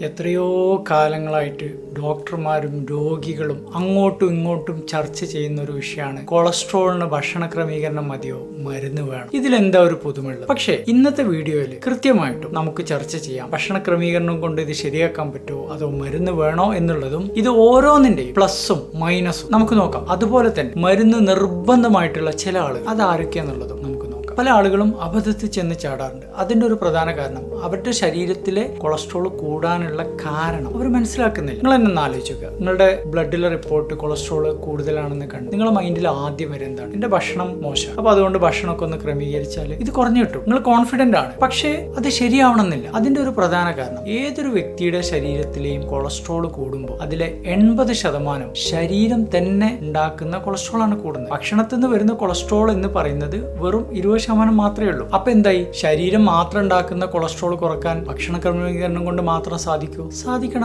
എത്രയോ കാലങ്ങളായിട്ട് ഡോക്ടർമാരും രോഗികളും അങ്ങോട്ടും ഇങ്ങോട്ടും ചർച്ച ചെയ്യുന്ന ഒരു വിഷയമാണ്. കൊളസ്ട്രോളിന് ഭക്ഷണ ക്രമീകരണം മതിയോ? മരുന്ന് വേണം. ഇതിലെന്താ ഒരു പുതുമയുള്ളത്? പക്ഷേ ഇന്നത്തെ വീഡിയോയിൽ കൃത്യമായിട്ടും നമുക്ക് ചർച്ച ചെയ്യാം. ഭക്ഷണ ക്രമീകരണം കൊണ്ട് ഇത് ശരിയാക്കാൻ പറ്റുമോ? അതോ മരുന്ന് വേണോ എന്നുള്ളതും ഇത് ഓരോന്നിന്റെയും പ്ലസും മൈനസും നമുക്ക് നോക്കാം. അതുപോലെ തന്നെ മരുന്ന് നിർബന്ധമായിട്ടുള്ള ചില ആളുകൾ അത് ആരൊക്കെയാന്നുള്ളതും നമുക്ക് നോക്കാം പല ആളുകളും അബദ്ധത്തിൽ ചെന്ന് ചാടാറുണ്ട്. അതിന്റെ ഒരു പ്രധാന കാരണം അവരുടെ ശരീരത്തിലെ കൊളസ്ട്രോൾ കൂടാനുള്ള കാരണം അവർ മനസ്സിലാക്കുന്നില്ല. നിങ്ങൾ എന്നെ ആലോചിക്കുക നിങ്ങളുടെ ബ്ലഡിലെ റിപ്പോർട്ട് കൊളസ്ട്രോൾ കൂടുതലാണെന്ന് കണ്ട് നിങ്ങളുടെ മൈൻഡിൽ ആദ്യം വരെ എന്താണ്? എന്റെ ഭക്ഷണം മോശം അപ്പൊ അതുകൊണ്ട് ഭക്ഷണമൊക്കെ ഒന്ന് ക്രമീകരിച്ചാൽ ഇത് കുറഞ്ഞു കിട്ടും. നിങ്ങൾ കോൺഫിഡന്റ് ആണ്. പക്ഷേ അത് ശരിയാവണമെന്നില്ല. അതിന്റെ ഒരു പ്രധാന കാരണം ഏതൊരു വ്യക്തിയുടെ ശരീരത്തിലെയും കൊളസ്ട്രോൾ കൂടുമ്പോൾ അതിലെ എൺപത് ശതമാനം ശരീരം തന്നെ ഉണ്ടാക്കുന്ന കൊളസ്ട്രോൾ ആണ് കൂടുന്നത്. ഭക്ഷണത്തിൽ നിന്ന് വരുന്ന കൊളസ്ട്രോൾ എന്ന് പറയുന്നത് വെറും ഇരുപത് ശതമാനം മാത്രമേ ഉള്ളൂ. അപ്പൊ എന്തായി? ശരീരം മാത്രം ഉണ്ടാക്കുന്ന കൊളസ്ട്രോൾ കുറയ്ക്കാൻ ഭക്ഷണ ക്രമീകരണം കൊണ്ട് മാത്രം സാധിക്കുമോ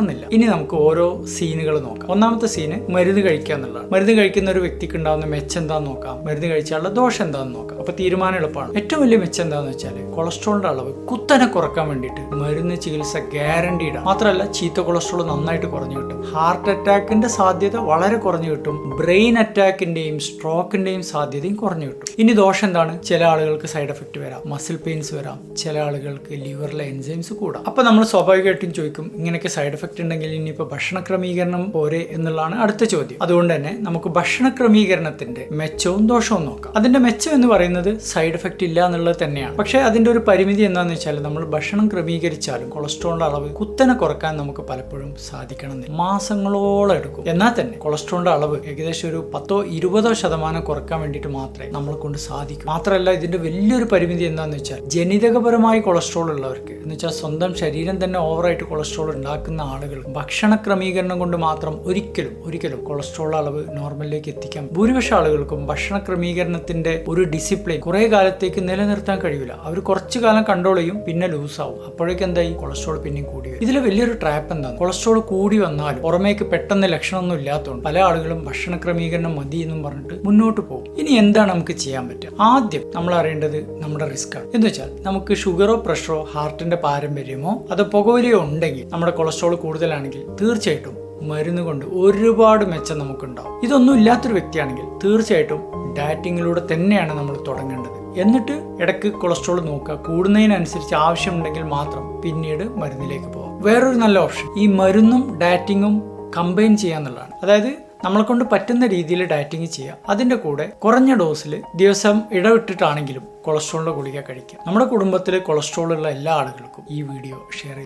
എന്നില്ല ഇനി നമുക്ക് ഓരോ സീനുകൾ നോക്കാം. ഒന്നാമത്തെ സീന് മരുന്ന് കഴിക്കുക എന്നുള്ളതാണ്. മരുന്ന് കഴിക്കുന്ന ഒരു വ്യക്തിക്ക് ഉണ്ടാകുന്ന മെച്ചം എന്താന്ന് നോക്കാം. മരുന്ന് കഴിച്ചാലുള്ള ദോഷം എന്താന്ന് നോക്കാം. അപ്പൊ തീരുമാനം എളുപ്പമാണ്. ഏറ്റവും വലിയ മെച്ചം എന്താന്ന് വെച്ചാൽ കൊളസ്ട്രോളിന്റെ അളവ് കുത്തനെ കുറയ്ക്കാൻ വേണ്ടിയിട്ട് മരുന്ന് ചികിത്സ ഗ്യാരണ്ടീഡ് മാത്രമല്ല ചീത്ത കൊളസ്ട്രോൾ നന്നായിട്ട് കുറഞ്ഞു കിട്ടും. ഹാർട്ട് അറ്റാക്കിന്റെ സാധ്യത വളരെ കുറഞ്ഞു കിട്ടും. ബ്രെയിൻ അറ്റാക്കിന്റെയും സ്ട്രോക്കിന്റെയും സാധ്യതയും കുറഞ്ഞു കിട്ടും. ഇനി ദോഷം എന്താണ്? ചില ആളുകൾക്ക് സൈഡ് എഫക്റ്റ് വരാം. മസിൽ പെയിൻസ് വരാം. ചില ആളുകൾക്ക് ലിവറിലെ എൻസൈംസ് കൂടാം. അപ്പൊ നമ്മൾ സ്വാഭാവികമായിട്ടും ചോദിക്കും ഇങ്ങനെയൊക്കെ സൈഡ് എഫക്റ്റ് ഉണ്ടെങ്കിൽ ഇനിയിപ്പോൾ ഭക്ഷണ ക്രമീകരണം പോരെ എന്നുള്ളതാണ് അടുത്ത ചോദ്യം. അതുകൊണ്ട് തന്നെ നമുക്ക് ഭക്ഷണ ക്രമീകരണത്തിന്റെ മെച്ചവും ദോഷവും നോക്കാം. അതിന്റെ മെച്ചം എന്ന് പറയുന്നത് സൈഡ് എഫക്റ്റ് ഇല്ല എന്നുള്ളത് തന്നെയാണ്. പക്ഷേ അതിന്റെ ഒരു പരിമിതി എന്താണെന്ന് വെച്ചാൽ നമ്മൾ ഭക്ഷണം ക്രമീകരിച്ചാലും കൊളസ്ട്രോളിന്റെ അളവ് കുത്തനെ കുറയ്ക്കാൻ നമുക്ക് പലപ്പോഴും സാധിക്കണമെന്നില്ല. മാസങ്ങളോളം എടുക്കും. എന്നാൽ തന്നെ കൊളസ്ട്രോളിന്റെ അളവ് ഏകദേശം ഒരു പത്തോ ഇരുപതോ ശതമാനം കുറയ്ക്കാൻ വേണ്ടിയിട്ട് മാത്രമേ നമ്മളെ കൊണ്ട് സാധിക്കൂ. മാത്രമല്ല ഇതിന്റെ വലിയൊരു പരിമിതി എന്താണെന്ന് വെച്ചാൽ ജനിതകപരമായി കൊളസ്ട്രോൾ ഉള്ളവർക്ക് എന്ന് വെച്ചാൽ സ്വന്തം ശരീരം തന്നെ ഓവറായിട്ട് കൊളസ്ട്രോൾ ഉണ്ടാക്കുന്ന ആളുകൾ ഭക്ഷണ ക്രമീകരണം കൊണ്ട് മാത്രം ഒരിക്കലും ഒരിക്കലും കൊളസ്ട്രോൾ അളവ് നോർമലിലേക്ക് എത്തിക്കാം ഭൂരിപക്ഷം ആളുകൾക്കും ഭക്ഷണ ക്രമീകരണത്തിന്റെ ഒരു ഡിസിപ്ലിൻ കുറെ കാലത്തേക്ക് നിലനിർത്താൻ കഴിയില്ല അവർ കുറച്ചു കാലം കൺട്രോൾ ചെയ്യും പിന്നെ ലൂസ് ആവും. അപ്പോഴേക്കും എന്തായി? കൊളസ്ട്രോൾ പിന്നെയും കൂടി വരും. ഇതിലെ വലിയൊരു ട്രാപ്പ് എന്താണ്? കൊളസ്ട്രോൾ കൂടി വന്നാൽ പുറമേക്ക് പെട്ടെന്ന് ലക്ഷണമൊന്നും ഇല്ലാത്തതുകൊണ്ട് പല ആളുകളും ഭക്ഷണ ക്രമീകരണം മതി എന്നും പറഞ്ഞിട്ട് മുന്നോട്ട് പോകും. ഇനി എന്താണ് നമുക്ക് ചെയ്യാൻ പറ്റുക? ആദ്യം നമ്മൾ അറിയേണ്ടത് നമ്മുടെ റിസ്ക് ആണ്. എന്ന് വെച്ചാൽ നമുക്ക് ഷുഗറോ പ്രഷറോ ഹാർട്ടിന്റെ പാരമ്പര്യമോ അതോ പുകവലിയോ ഉണ്ടെങ്കിൽ നമ്മുടെ കൊളസ്ട്രോൾ കൂടുതലാണെങ്കിൽ തീർച്ചയായിട്ടും മരുന്ന് കൊണ്ട് ഒരുപാട് മെച്ചം നമുക്കുണ്ടാവും. ഇതൊന്നും ഇല്ലാത്തൊരു വ്യക്തിയാണെങ്കിൽ തീർച്ചയായിട്ടും ഡയറ്റിങ്ങിലൂടെ തന്നെയാണ് നമ്മൾ തുടങ്ങേണ്ടത്. എന്നിട്ട് ഇടയ്ക്ക് കൊളസ്ട്രോൾ നോക്കുക. കൂടുന്നതിനനുസരിച്ച് ആവശ്യമുണ്ടെങ്കിൽ മാത്രം പിന്നീട് മരുന്നിലേക്ക് പോകാം വേറൊരു നല്ല ഓപ്ഷൻ ഈ മരുന്നും ഡയറ്റിങ്ങും കമ്പൈൻ ചെയ്യാന്നുള്ളതാണ്. അതായത് നമ്മളെ കൊണ്ട് പറ്റുന്ന രീതിയിൽ ഡയറ്റിങ് ചെയ്യുക അതിന്റെ കൂടെ കുറഞ്ഞ ഡോസിൽ ദിവസം ഇടവിട്ടിട്ടാണെങ്കിലും കൊളസ്ട്രോളിന്റെ ഗുളിക കഴിക്കുക നമ്മുടെ കുടുംബത്തിലെ കൊളസ്ട്രോൾ ഉള്ള എല്ലാ ആളുകൾക്കും ഈ വീഡിയോ ഷെയർ